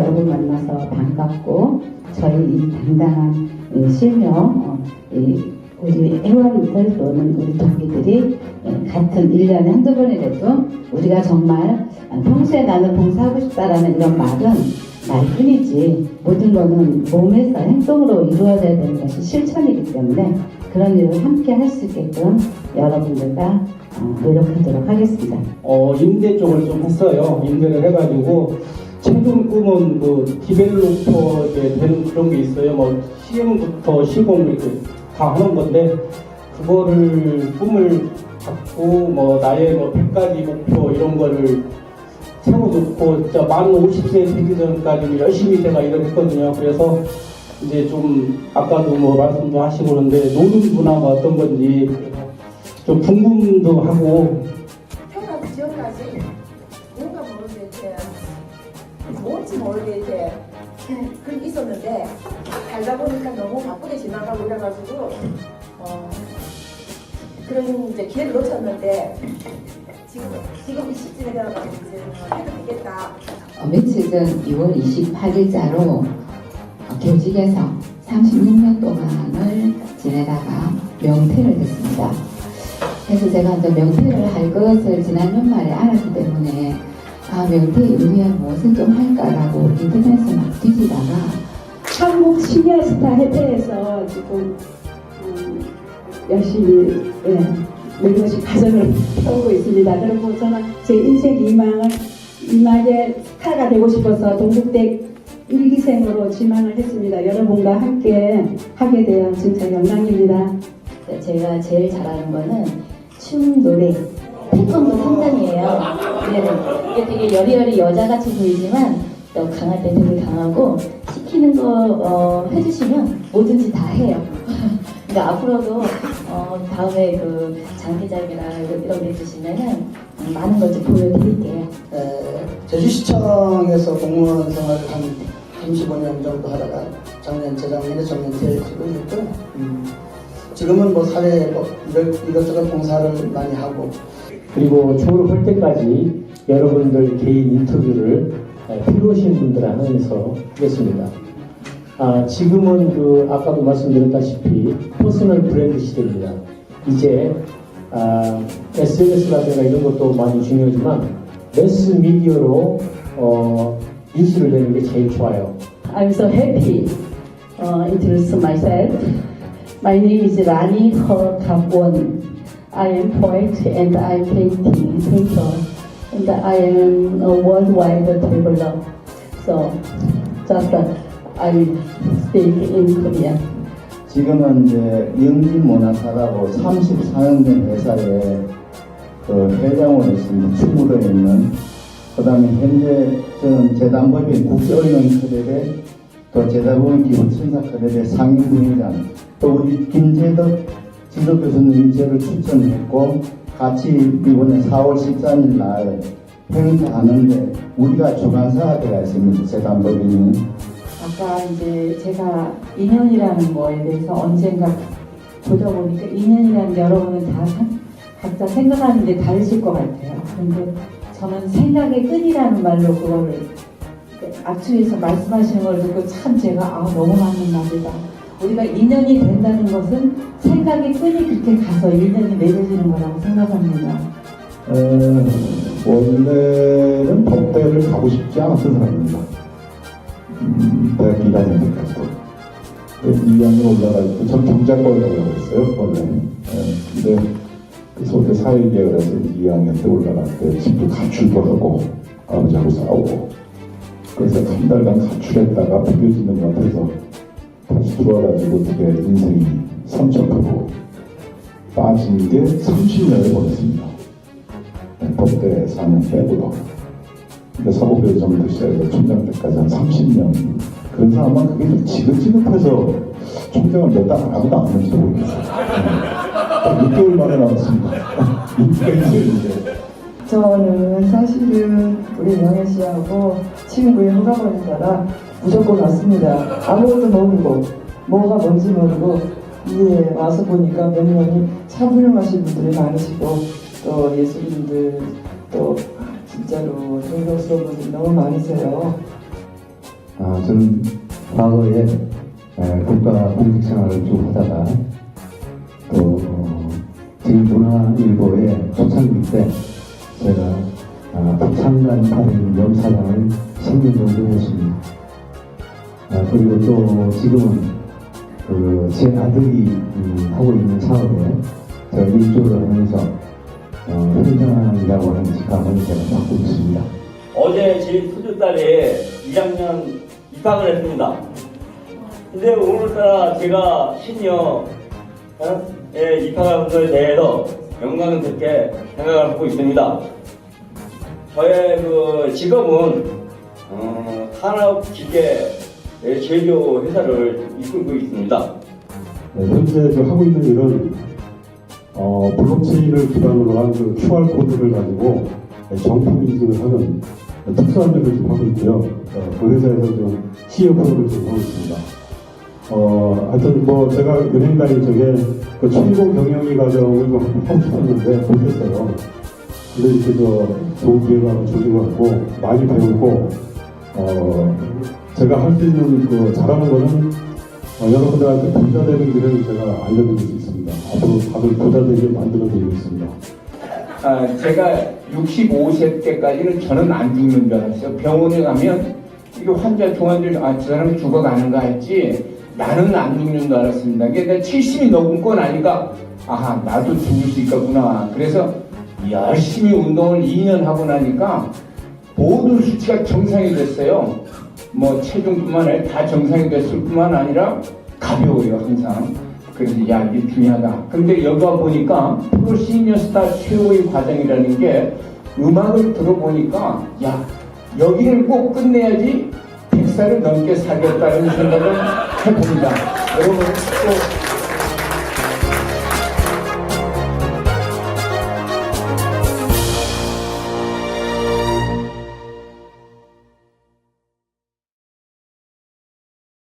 여러분 만나서 반갑고 저희 이 당당한 이 실명 어, 이 우리 애월이들 또는 우리 동기들이 예, 같은 1년에 한두 번이라도 우리가 정말 평소에 나는 봉사하고 싶다라는 이런 말은 말뿐이지 모든 거는 몸에서 행동으로 이루어져야 되는 것이 실천이기 때문에 그런 일을 함께 할 수 있게끔 여러분들과 어, 노력하도록 하겠습니다. 어, 임대 쪽을 좀 했어요. 임대를 해가지고 최종 꿈은 그 디벨로퍼 이제 되는 그런 게 있어요. 뭐 시행부터 시공 이렇게 다 하는 건데 그거를 꿈을 갖고 뭐 나의 뭐 100가지 목표 이런 거를 세워놓고 진짜 만 50세 되기 전까지 열심히 제가 일을 했거든요. 그래서 이제 좀 아까도 뭐 말씀도 하시고 그런데 노는 문화가 어떤 건지 좀 궁금도 하고 모르게 이제 그런 게 있었는데 살다 보니까 너무 바쁘게 지나가고 그래가지고 어 그런 이제 기회를 놓쳤는데 지금 지금 이 시점에 들어가서 이제 해도 되겠다. 어, 며칠 전 2월 28일자로 교직에서 36년 동안을 지내다가 명퇴를 했습니다. 그래서 제가 이제 명퇴를 할 것을 지난 연말에 알았기 때문에 아 명퇴 이후에 무엇을 좀 할까라고 인터넷에 막 뒤지다가 한국 시니어 스타 협회에서 지금 음, 열심히 예, 매일씩 가정을 펴고 있습니다. 그리고 저는 제 인생 희망을 이만의 스타가 되고 싶어서 동국대 일기생으로 지망을 했습니다. 여러분과 함께 하게 되어 진짜 영광입니다. 제가 제일 잘하는 거는 춤, 노래, 태권도 3단이에요. 이게 되게 여리여리 여자같이 보이지만 또 강할 때 되게 강하고 시키는 거 어, 해주시면 뭐든지 다 해요. 그러니까 앞으로도 어, 다음에 그 장기자기나 이런- 이런 게 있으시면은 많은 걸 좀 보여드릴게요. 에, 제주시청에서 공무원 생활을 한 35년 정도 하다가 작년 재작년에 정년 퇴직을 했고요. 음, 지금은 뭐 사회 뭐 이것- 이것저것 봉사를 많이 하고 그리고 졸업할 때까지 여러분들 개인 인터뷰를 에, 필요하신 분들 안에서 하겠습니다. 아, 지금은 그 아까도 말씀드렸다시피 퍼스널 브랜드 시대입니다. 이제 아, SNS라든가 이런 것도 많이 중요하지만 매스 미디어로 어, 인식을 내는 게 제일 좋아요. I'm so happy uh, introduce myself. My name is Rani Her Kapwon. I am poet and I painting painter and I am a worldwide traveler. So just uh, I speak in Korean. 지금은 이제 영진문화사라고 34년 된 회사에 그 회장으로 있습니다. 추구되어 있는. 그 다음에 현재 저는 재단법인 국제언론클럽의 또 재단법인 기부 천사클럽의 상임부회장 또 우리 김재덕 지도 교수님이 저를 추천했고 같이 이번에 4월 13일 날 행사하는데 우리가 주관사가 있습니다. 재단법인이. 아까 이제 제가 인연이라는 거에 대해서 언젠가 보다 보니까 인연이라는 게 여러분은 다 상- 각자 생각하는 게 다르실 것 같아요. 근데 저는 생각의 끈이라는 말로 그거를 악수에서 말씀하시는 걸 듣고 참 제가 아 너무 맞는 말이다. 우리가 인연이 된다는 것은 생각의 끈이 그렇게 가서 인연이 맺어지는 거라고 생각합니다. 어, 원래는 법대를 가고 싶지 않았던 사람입니다. 음, 대학 2학년 때까지도. 2학년 올라갈 때, 전 경장고라고 했어요, 원래. 예, 근데 그 소대 사회계열에서 2학년 때 올라갈 때 집도 가출도 하고, 아버지하고 싸우고. 그래서 한 달간 가출했다가 비벼지는 것 같아서 들어와가지고 어떻게 인생이 삼척하고 빠진 게 30년을 보냈습니다. 법대 4년 빼고도. 근데 사법대전부터 시작해서 총장 때까지 한 30년. 그런 사람은 그게 좀 지긋지긋해서 총장을 몇달안 하고도 안 하는지 모르겠어요. 딱 6개월 만에 나왔습니다. 6개월 이제. 저는 사실은 우리 영애 씨하고 친구의 허가번이따라 무조건 왔습니다. 아무것도 모르고 뭐가 뭔지 모르고 이에 와서 보니까 몇 명이 참 훌륭하신 분들이 많으시고 또 예술인들 또 진짜로 존경스러운 분들이 너무 많으세요. 아, 저는 과거에 에, 국가 공직 생활을 쭉 하다가 또 어, 지금 문화일보의 초창기 때 제가 아, 북창단 파견 영사장을 10년 정도 했습니다. 아, 그리고 또 지금은 그 제 아들이 음, 하고 있는 사업에 제가 일조를 하면서 어, 현장이라고 하는 직함을 제가 맡고 있습니다. 어제 제 손주딸이 2학년 입학을 했습니다. 근데 오늘따라 제가 시니어에 입학한 것에 대해서 영광스럽게 생각을 하고 있습니다. 저의 그 직업은 어, 산업 기계 제조 회사를 이끌고 있습니다. 네, 현재 저 하고 있는 일은 어, 블록체인을 기반으로 한 그 QR 코드를 가지고 네, 정품 인증을 하는 특수한 일을 좀 하고 있고요. 어, 그 회사에서 좀 CFO를 좀 하고 있습니다. 어, 하여튼 뭐 제가 은행 다닐 적에 그 총고 경영위 과정을 좀 하고 싶었는데 못했어요. 근데 이렇게 저 좋은 기회가 주어져갖고 많이 배우고 어, 제가 할 수 있는 그 잘하는 거는 어, 여러분들한테 부자 되는 길을 제가 알려드릴 수 있습니다. 앞으로 다들 부자 되게 만들어 드리겠습니다. 아, 제가 65세 때까지는 저는 안 죽는 줄 알았어요. 병원에 가면 이게 환자 조환들 아, 저 사람이 죽어가는가 했지 나는 안 죽는 줄 알았습니다. 근데 70이 넘고 나니까 아하 나도 죽을 수 있겠구나. 그래서 열심히 운동을 2년 하고 나니까 모든 수치가 정상이 됐어요. 뭐 체중뿐만 아니라 다 정상이 됐을 뿐만 아니라 가벼워요 항상. 그래서 야 이게 중요하다. 근데 여기 와 보니까 프로 시니어 스타 최고의 과정이라는 게 음악을 들어보니까 야 여기를 꼭 끝내야지 100살을 넘게 살겠다는 생각을 해봅니다. 여러분 또